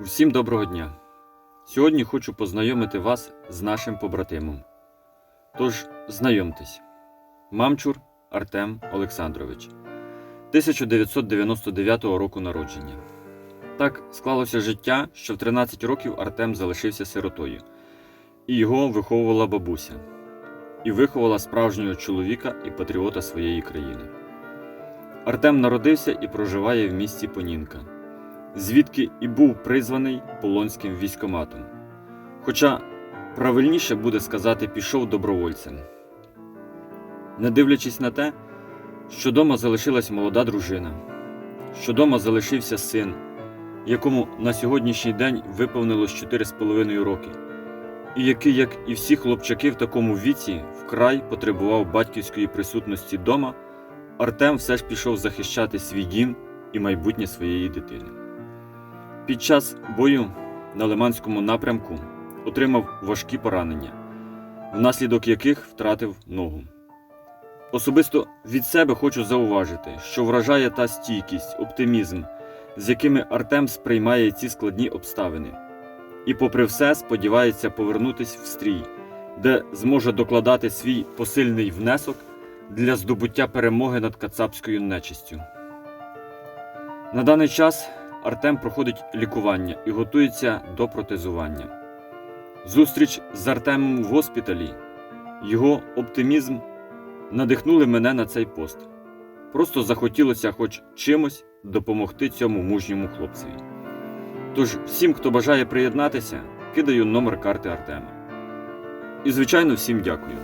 Всім доброго дня! Сьогодні хочу познайомити вас з нашим побратимом. Тож, знайомтесь, Мамчур Артем Олександрович, 1999 року народження. Так склалося життя, що в 13 років Артем залишився сиротою, і його виховувала бабуся, і виховала справжнього чоловіка і патріота своєї країни. Артем народився і проживає в місті Понінка звідки і був призваний полонським військоматом. Хоча правильніше буде сказати, пішов добровольцем. Не дивлячись на те, що дома залишилась молода дружина, що дома залишився син, якому на сьогоднішній день виповнилось 4,5 роки, і який, як і всі хлопчаки в такому віці, вкрай потребував батьківської присутності дома, Артем все ж пішов захищати свій дім і майбутнє своєї дитини. Під час бою на Лиманському напрямку отримав важкі поранення, внаслідок яких втратив ногу. Особисто від себе хочу зауважити, що вражає та стійкість, оптимізм, з якими Артем сприймає ці складні обставини, і, попри все, сподівається повернутись в стрій, де зможе докладати свій посильний внесок для здобуття перемоги над кацапською нечистю. На даний час Артем проходить лікування і готується до протезування. Зустріч з Артемом в госпіталі, його оптимізм надихнули мене на цей пост. Просто захотілося хоч чимось допомогти цьому мужньому хлопцеві. Тож всім, хто бажає приєднатися, кидаю номер карти Артема. І, звичайно, всім дякую.